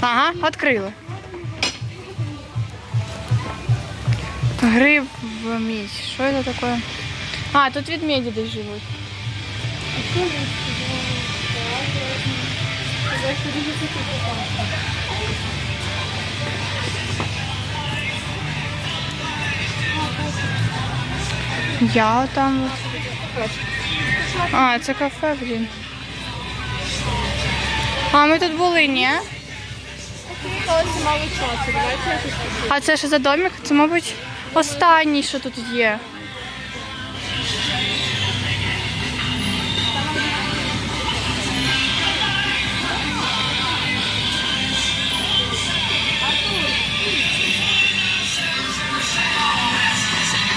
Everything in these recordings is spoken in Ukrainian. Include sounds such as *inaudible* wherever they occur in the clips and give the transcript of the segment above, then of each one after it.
Ага, відкрили. Гриб мідь. Що це таке? А, тут ведмеді десь живуть. Я там. А, це кафе, блін. А, ми тут були, ні? А це що за домик? Це, мабуть, останній, що тут є.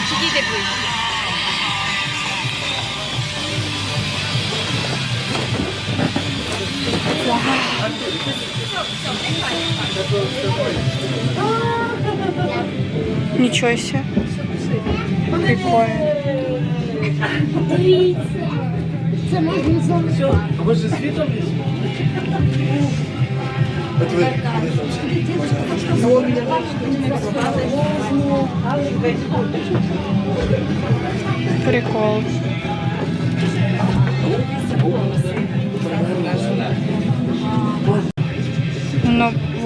Підійди ближче. Нічого себе. Прикольно. Це можна зовсім. Може світом Прикол.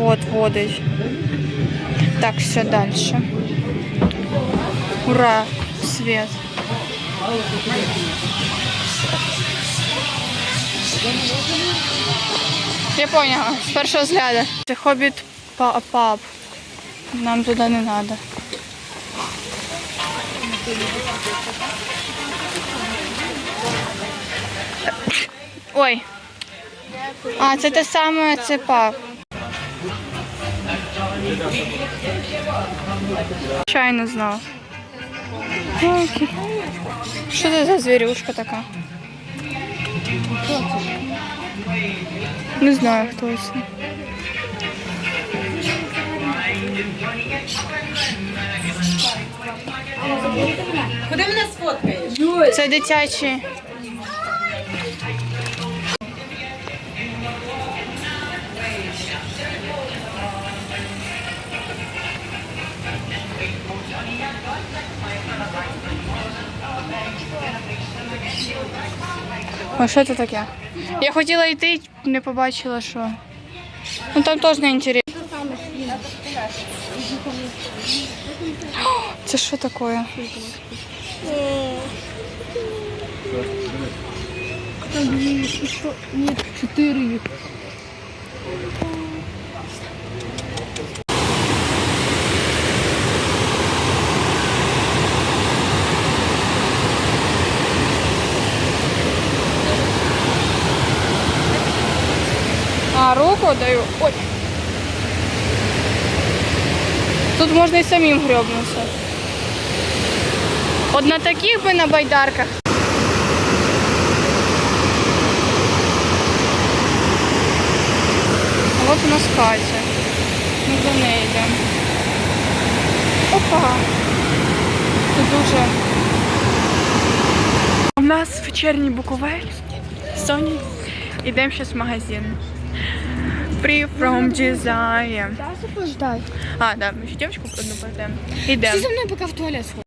Вот, водить. Так, все дальше. Ура, свет. Я поняла, з першого взгляду. Це хобіт па- паб. Нам туди не треба. Ой. А, це те саме, це паб. Чайно знав. Окей. Що це за звірюшка така? Не знаю, хто це. Куди мене сфоткаєш? Це дитячі. А що це таке? Я хотіла йти, не побачила, що. Ну там теж не інтересно. *gasps* Це що таке? Ні, чотири їх. А, руку даю. Ой. Тут можна і самим гребнутися. От на таких би на байдарках. От у нас Катя. Ми за нею йдемо. Опа. Тут дуже. У нас вечірній Буковель. Соні. Йдемо зараз в магазин. Free from desire. А, да, ми ще дівчинку одну пойдемо. Йдемо. Ти за мною поки в туалет сходиш.